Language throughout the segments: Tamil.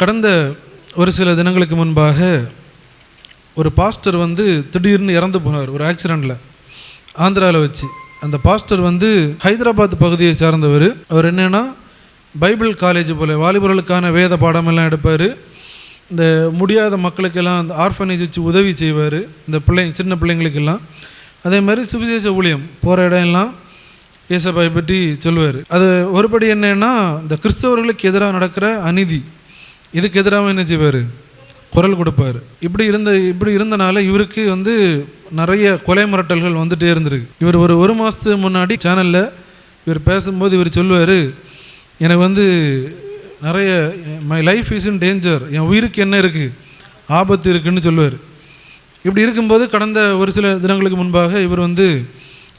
கடந்த ஒரு சில தினங்களுக்கு முன்பாக ஒரு பாஸ்டர் வந்து திடீர்னு இறந்து போனார் ஒரு ஆக்சிடெண்ட்டில் ஆந்திராவில் வச்சு. அந்த பாஸ்டர் வந்து ஹைதராபாத் பகுதியை சார்ந்தவர். அவர் என்னென்னா பைபிள் காலேஜ் போல் வாலிபர்களுக்கான வேத பாடமெல்லாம் எடுப்பார். இந்த முடியாத மக்களுக்கெல்லாம் அந்த ஆர்ஃபனேஜ் வச்சு உதவி செய்வார் இந்த பிள்ளைங்க சின்ன பிள்ளைங்களுக்கெல்லாம். அதே மாதிரி சுவிசேஷ ஊழியம் போகிற இடம் எல்லாம் இயேசப்பாயை பற்றி சொல்லுவார் அது ஒருபடி என்னன்னா இந்த கிறிஸ்தவர்களுக்கு எதிராக நடக்கிற அநீதி. இதுக்கு எதிராக என்ன செய்வார்? குரல் கொடுப்பார். இப்படி இருந்த இப்படி இருந்தனால இவருக்கு வந்து நிறைய கொலை மிரட்டல்கள் வந்துட்டே இருந்திருக்கு. இவர் ஒரு ஒரு மாதத்துக்கு முன்னாடி சேனலில் இவர் பேசும்போது இவர் சொல்லுவார் எனக்கு வந்து நிறைய my life is in danger என் உயிருக்கு என்ன இருக்குது ஆபத்து இருக்குன்னு சொல்லுவார். இப்படி இருக்கும்போது கடந்த ஒரு சில தினங்களுக்கு முன்பாக இவர் வந்து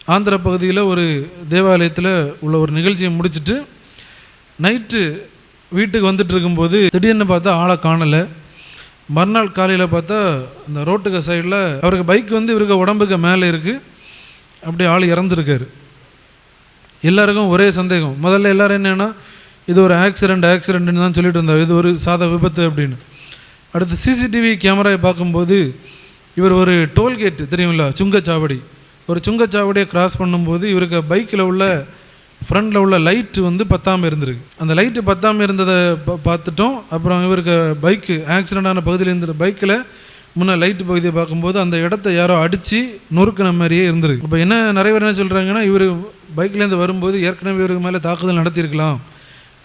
ஆந்திர பகுதியில் ஒரு தேவாலயத்தில் உள்ள ஒரு நிகழ்ச்சியை முடிச்சிட்டு நைட்டு வீட்டுக்கு வந்துட்டு இருக்கும்போது திடீர்னு பார்த்தா ஆளை காணலை. மறுநாள் காலையில் பார்த்தா அந்த ரோட்டுக்கு சைடில் அவருக்கு பைக் வந்து இவருக்கு உடம்புக்கு மேலே இருக்குது அப்படியே ஆள் இறந்துருக்காரு. எல்லாருக்கும் ஒரே சந்தேகம். முதல்ல எல்லாரும் என்னென்னா இது ஒரு ஆக்சிடெண்ட் ஆக்சிடெண்ட்னு தான் சொல்லிட்டு இருந்தார் இது ஒரு சாதா விபத்து அப்படின்னு. அடுத்து சிசிடிவி கேமராவை பார்க்கும்போது இவர் ஒரு டோல்கேட் தெரியுங்களா சுங்கச்சாவடி. ஒரு சுங்கச்சாவடியை கிராஸ் பண்ணும்போது இவருக்கு பைக்கில் உள்ள ஃப்ரண்டில் உள்ள லைட்டு வந்து பத்தாமல் இருந்திருக்கு. அந்த லைட்டு பத்தாமல் இருந்ததை பார்த்துட்டோம். அப்புறம் இவருக்கு பைக்கு ஆக்சிடென்ட் ஆன பகுதியில் இருந்த பைக்கில் முன்னே லைட்டு பகுதியை பார்க்கும்போது அந்த இடத்த யாரோ அடித்து நொறுக்கின மாதிரியே இருந்திருக்கு. இப்போ என்ன நிறைய பேர் என்ன சொல்கிறாங்கன்னா இவர் பைக்லேருந்து வரும்போது ஏற்கனவே இவருக்கு மேலே தாக்குதல் நடத்தியிருக்கலாம்.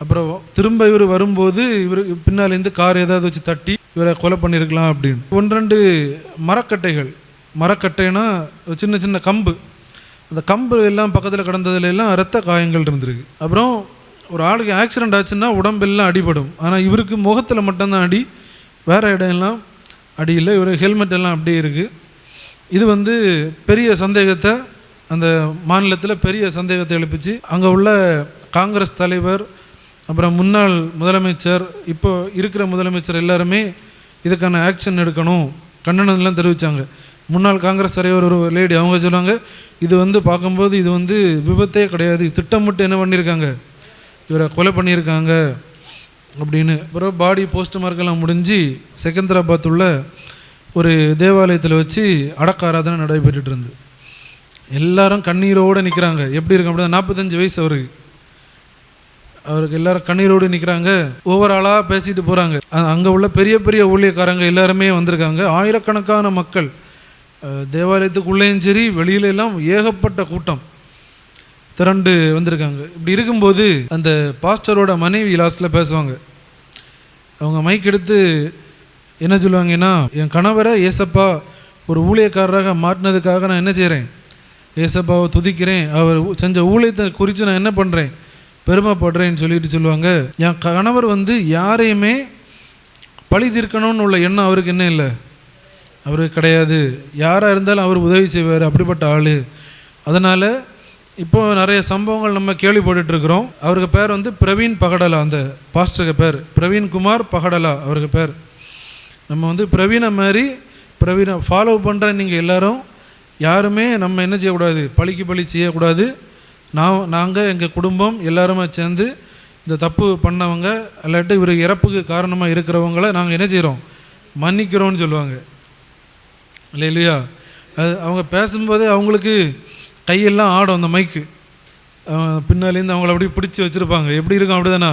அப்புறம் திரும்ப இவர் வரும்போது இவருக்கு பின்னாலேருந்து கார் ஏதாவது வச்சு தட்டி இவரை கொலை பண்ணியிருக்கலாம் அப்படின்னு. ஒன்று ரெண்டு மரக்கட்டைகள். மரக்கட்டைனா சின்ன சின்ன கம்பு. அந்த கம்பு எல்லாம் பக்கத்தில் கடந்ததுல எல்லாம் ரத்த காயங்கள் இருந்திருக்கு. அப்புறம் ஒரு ஆளுக்கு ஆக்சிடென்ட் ஆச்சுன்னா உடம்பெல்லாம் அடிபடும். ஆனால் இவருக்கு முகத்தில் மட்டும்தான் அடி வேறு இடம் எல்லாம் அடி இல்லை. இவர் ஹெல்மெட் எல்லாம் அப்படியே இருக்குது இது வந்து பெரிய சந்தேகத்தை அந்த மாநிலத்தில் பெரிய சந்தேகத்தை எழுப்பிச்சு. அங்கே உள்ள காங்கிரஸ் தலைவர் அப்புறம் முன்னாள் முதலமைச்சர் இப்போ இருக்கிற முதலமைச்சர் எல்லாருமே இதுக்கான ஆக்ஷன் எடுக்கணும். கண்டனம்லாம் தெரிவித்தாங்க முன்னாள் காங்கிரஸ் தலைவர் ஒரு லேடி அவங்க சொல்லுவாங்க இது வந்து பார்க்கும்போது இது வந்து விபத்தே கிடையாது. திட்டமிட்டு என்ன பண்ணியிருக்காங்க? இவரை கொலை பண்ணியிருக்காங்க அப்படின்னு. அப்புறம் பாடி போஸ்ட்மார்க்கெல்லாம் முடிஞ்சு செகந்தராபாத் உள்ள ஒரு தேவாலயத்தில் வச்சு அடக்க ஆராதனை நடைபெற்றுட்டு இருந்து. எல்லாரும் கண்ணீரோடு நிற்கிறாங்க எப்படி இருக்கு அப்படின்னா நாற்பத்தஞ்சு வயசு அவருக்கு. அவருக்கு எல்லாரும் கண்ணீரோடு நிற்கிறாங்க ஒவ்வொரு ஆளாக பேசிட்டு போகிறாங்க அங்கே உள்ள பெரிய பெரிய ஊழியக்காரங்க எல்லாருமே வந்திருக்காங்க. ஆயிரக்கணக்கான மக்கள். தேவாலயத்துக்குள்ளேயும் சரி வெளியில எல்லாம் ஏகப்பட்ட கூட்டம் திரண்டு வந்திருக்காங்க. இப்படி இருக்கும்போது அந்த பாஸ்டரோட மனைவி லாஸ்ட்டில் பேசுவாங்க. அவங்க மைக் எடுத்து என்ன சொல்லுவாங்கன்னா என் கணவரை ஏசப்பா ஒரு ஊழியக்காரராக மாற்றினதுக்காக நான் என்ன செய்கிறேன் ஏசப்பாவை துதிக்கிறேன். அவர் செஞ்ச ஊழியத்தை குறித்து நான் என்ன பண்ணுறேன் பெருமைப்படுறேன்னு சொல்லிட்டு சொல்லுவாங்க. என் கணவர் வந்து யாரையுமே பழி தீர்க்கணும்னு உள்ள எண்ணம் அவருக்கு என்ன இல்லை. அவருக்கு கிடையாது. யாராக இருந்தாலும் அவர் உதவி செய்வார் அப்படிப்பட்ட ஆள். அதனால் இப்போ நிறைய சம்பவங்கள் நம்ம கேள்விப்பட்டுட்டு இருக்கிறோம் அவருக்கு பேர் வந்து பிரவீன் பகடலா அந்த பாஸ்டருக்கு பேர். பிரவீன் குமார் பகடலா அவருக்கு பேர். நம்ம வந்து பிரவீனை மாதிரி பிரவீனை ஃபாலோ பண்ணுற நீங்கள் எல்லோரும் யாருமே நம்ம என்ன செய்யக்கூடாது? பழிக்கு பழி செய்யக்கூடாது. நான் நாங்கள் எங்கள் குடும்பம் எல்லாருமே சேர்ந்து இந்த தப்பு பண்ணவங்க இல்லாட்டி இவர் இறப்புக்கு காரணமாக இருக்கிறவங்கள நாங்கள் என்ன செய்கிறோம் மன்னிக்கிறோம்னு சொல்லுவாங்க. இல்லை இல்லையா அது அவங்க பேசும்போது அவங்களுக்கு கையெல்லாம் ஆடும் அந்த மைக்கு பின்னாலேருந்து அவங்கள அப்படியே பிடிச்சி வச்சுருப்பாங்க. எப்படி இருக்கும் அப்படிதானா?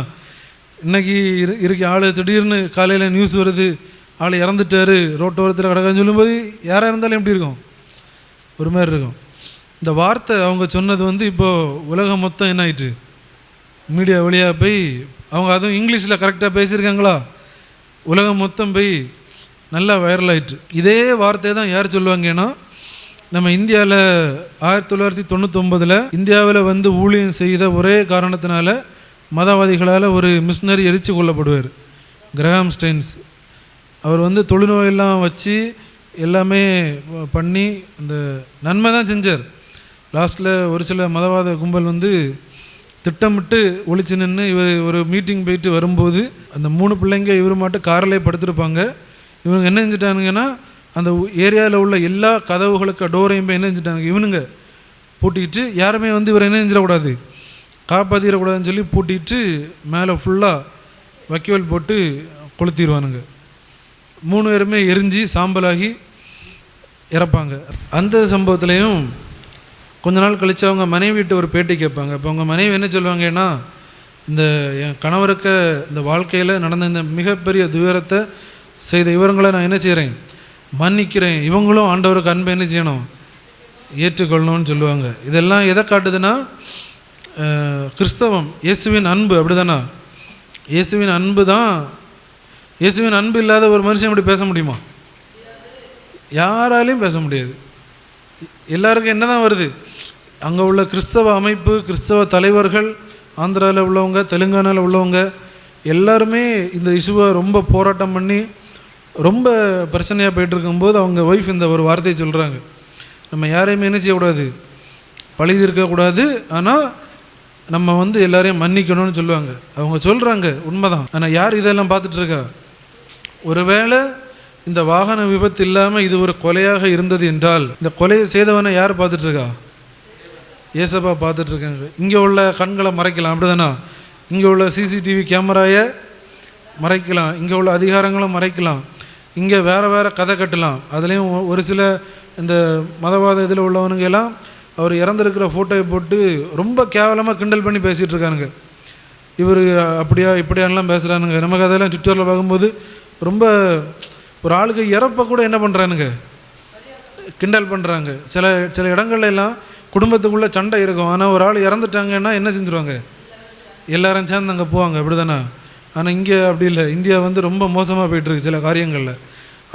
இன்றைக்கி இரு இருக்க ஆள் திடீர்னு காலையில் நியூஸ் வருது. ஆள் இறந்துட்டாரு. ரோட்டோரத்தில் கிடக்கான்னு சொல்லும்போது யாராக இருந்தாலும் எப்படி இருக்கும்? ஒரு மாதிரி இருக்கும். இந்த வார்த்தை அவங்க சொன்னது வந்து இப்போது உலகம் மொத்தம் என்ன ஆயிட்டு? மீடியா வழியாக போய் அவங்க அதுவும் இங்கிலீஷில் கரெக்டாக பேசியிருக்காங்களா? உலகம் மொத்தம் போய் நல்லா வைரல் ஆயிட்டு இதே வார்த்தையை தான் யார் சொல்லுவாங்கன்னா நம்ம இந்தியாவில் ஆயிரத்தி தொள்ளாயிரத்தி தொண்ணூத்தொம்பதில் இந்தியாவில் வந்து ஊழியம் செய்த ஒரே காரணத்தினால மதவாதிகளால் ஒரு மிஷினரி எரித்து கொள்ளப்படுவார் கிரஹாம் ஸ்டெயின்ஸ். அவர் வந்து தொழுநோயெல்லாம் வச்சு எல்லாமே பண்ணி அந்த நன்மை தான் செஞ்சார். லாஸ்ட்டில் ஒரு சில மதவாத கும்பல் வந்து திட்டமிட்டு ஒழிச்சு நின்று இவர் ஒரு மீட்டிங் போயிட்டு வரும்போது அந்த மூணு பிள்ளைங்க இவர் மட்டும் காரிலே படுத்திருப்பாங்க. இவங்க என்ன செஞ்சிட்டானுங்கன்னா அந்த ஏரியாவில் உள்ள எல்லா கதவுகளுக்கு டோரையும் போய் என்ன செஞ்சிட்டாங்க இவனுங்க பூட்டிக்கிட்டு யாருமே வந்து இவர் என்ன செஞ்சிடக்கூடாது காப்பாற்றிடக்கூடாதுன்னு சொல்லி பூட்டிட்டு மேலே ஃபுல்லாக வக்கிவல் போட்டு கொளுத்திடுவானுங்க. மூணு பேருமே எரிஞ்சு சாம்பலாகி இறப்பாங்க. அந்த சம்பவத்துலேயும் கொஞ்ச நாள் கழித்து அவங்க மனைவிட்டு ஒரு பேட்டி கேட்பாங்க. இப்போ அவங்க மனைவி என்ன சொல்லுவாங்கன்னா இந்த என் கணவருக்கு இந்த வாழ்க்கையில் நடந்த இந்த மிகப்பெரிய துயரத்தை செய்த இவங்களை நான் என்ன செய்கிறேன்? மன்னிக்கிறேன். இவங்களும் ஆண்டவருக்கு அன்பை என்ன செய்யணும்? ஏற்றுக்கொள்ளணும்னு சொல்லுவாங்க. இதெல்லாம் எதை காட்டுதுன்னா கிறிஸ்தவம் இயேசுவின் அன்பு அப்படிதானா? இயேசுவின் அன்பு தான் இயேசுவின் அன்பு இல்லாத ஒரு மனுஷன் இப்படி பேச முடியுமா? யாராலையும் பேச முடியாது. எல்லாருக்கும் என்ன தான் வருது? அங்கே உள்ள கிறிஸ்தவ அமைப்பு கிறிஸ்தவ தலைவர்கள் ஆந்திராவில் உள்ளவங்க தெலுங்கானாவில் உள்ளவங்க எல்லாருமே இந்த இசுவை ரொம்ப போராட்டம் பண்ணி ரொம்ப பிரச்சனையாக போயிட்டு இருக்கும்போது அவங்க ஒய்ஃப் இந்த ஒரு வார்த்தையை சொல்கிறாங்க நம்ம யாரையுமே என்ன செய்யக்கூடாது? பழி இருக்கக்கூடாது. ஆனால் நம்ம வந்து எல்லாரையும் மன்னிக்கணும்னு சொல்லுவாங்க. அவங்க சொல்கிறாங்க உண்மைதான். ஆனால் யார் இதெல்லாம் பார்த்துட்ருக்கா ஒருவேளை இந்த வாகன விபத்து இல்லாமல் இது ஒரு கொலையாக இருந்தது என்றால் இந்த கொலையை செய்தவனை யார் பார்த்துட்ருக்கா ஏசப்பா பார்த்துட்ருக்காங்க இங்கே உள்ள கண்களை மறைக்கலாம். அப்படிதானா? இங்கே உள்ள சிசிடிவி கேமராயை மறைக்கலாம். இங்கே உள்ள அதிகாரங்களும் மறைக்கலாம். இங்கே வேறு வேறு கதை கட்டலாம். அதுலேயும் ஒரு சில இந்த மதவாத இதில் உள்ளவனுங்க எல்லாம் அவர் இறந்துருக்கிற ஃபோட்டோவை போட்டு ரொம்ப கேவலமாக கிண்டல் பண்ணி பேசிகிட்டு இருக்கானுங்க. இவர் அப்படியா இப்படியான்லாம் பேசுகிறானுங்க நமக்கு அதெல்லாம் ட்விட்டரில் பார்க்கும்போது ரொம்ப ஒரு ஆளுக்கு இறப்ப கூட என்ன பண்ணுறானுங்க கிண்டல் பண்ணுறாங்க சில சில இடங்கள்ல எல்லாம் குடும்பத்துக்குள்ளே சண்டை இருக்கும். ஆனால் ஒரு ஆள் இறந்துட்டாங்கன்னா என்ன செஞ்சுருவாங்க? எல்லாரும் சேர்ந்து அங்கே போவாங்க. அப்படி தானே ஆனால் இங்கே அப்படி இல்லை. இந்தியா வந்து ரொம்ப மோசமாக போயிட்டுருக்கு சில காரியங்களில்.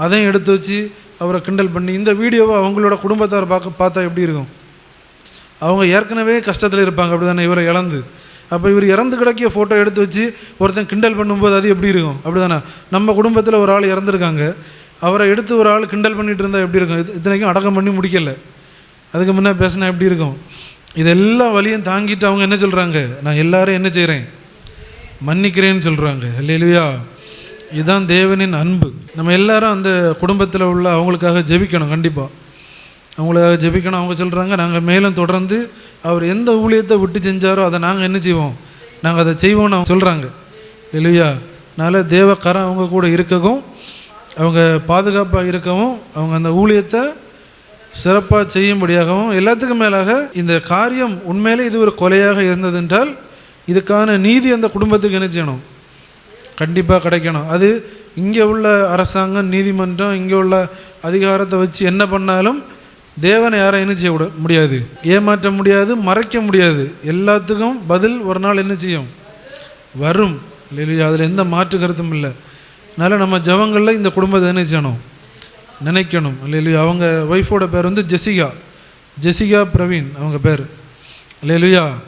அதையும் எடுத்து வச்சு அவரை கிண்டல் பண்ணி இந்த வீடியோவை அவங்களோட குடும்பத்தார் பார்க்க பார்த்தா எப்படி இருக்கும்? அவங்க ஏற்கனவே கஷ்டத்தில் இருப்பாங்க அப்படி தானே இவரை இழந்து. அப்போ இவர் இறந்து கிடக்கிய ஃபோட்டோ எடுத்து வச்சு ஒருத்தன் கிண்டல் பண்ணும்போது அது எப்படி இருக்கும்? அப்படி தானே நம்ம குடும்பத்தில் ஒரு ஆள் இறந்துருக்காங்க. அவரை எடுத்து ஒரு ஆள் கிண்டல் பண்ணிட்டு இருந்தால் எப்படி இருக்கும்? இது இத்தனைக்கும் அடக்கம் பண்ணி முடிக்கலை. அதுக்கு முன்னே பேசினா எப்படி இருக்கும்? இதெல்லாம் வழியும் தாங்கிட்டு அவங்க என்ன சொல்கிறாங்க நான் எல்லாரும் என்ன செய்கிறேன் மன்னிக்கிறேன்னு சொல்கிறாங்க இல்லையா இதுதான் தேவனின் அன்பு. நம்ம எல்லாரும் அந்த குடும்பத்தில் உள்ள அவங்களுக்காக ஜெபிக்கணும் கண்டிப்பாக அவங்களுக்காக ஜெபிக்கணும். அவங்க சொல்கிறாங்க நாங்கள் மேலும் தொடர்ந்து அவர் எந்த ஊழியத்தை விட்டு செஞ்சாரோ அதை நாங்கள் என்ன செய்வோம்? நாங்கள் அதை செய்வோம்னு அவங்க சொல்கிறாங்க இல்லையா அதனால் தேவக்காரன் அவங்க கூட இருக்கவும் அவங்க பாதுகாப்பாக இருக்கவும் அவங்க அந்த ஊழியத்தை சிறப்பாக செய்யும்படியாகவும் எல்லாத்துக்கும் மேலாக இந்த காரியம் உண்மையிலே இது ஒரு கொலையாக இருந்ததென்றால் இதுக்கான நீதி அந்த குடும்பத்துக்கு என்ன செய்யணும்? கண்டிப்பாக கிடைக்கணும். அது இங்கே உள்ள அரசாங்கம் நீதிமன்றம் இங்கே உள்ள அதிகாரத்தை வச்சு என்ன பண்ணாலும் தேவனை யாரும் என்ன செய்ய விட முடியாது. ஏமாற்ற முடியாது மறைக்க முடியாது. எல்லாத்துக்கும் பதில் ஒரு நாள் என்ன செய்யும்? வரும். இல்லையா? அதில் எந்த மாற்று கருத்தும் இல்லை. அதனால் நம்ம ஜவங்களில் இந்த குடும்பத்தை என்ன செய்யணும்? நினைக்கணும். இல்லையா? அவங்க ஒய்ஃபோட பேர் வந்து ஜெசிகா. ஜெசிகா பிரவீன் அவங்க பேர். இல்லையா?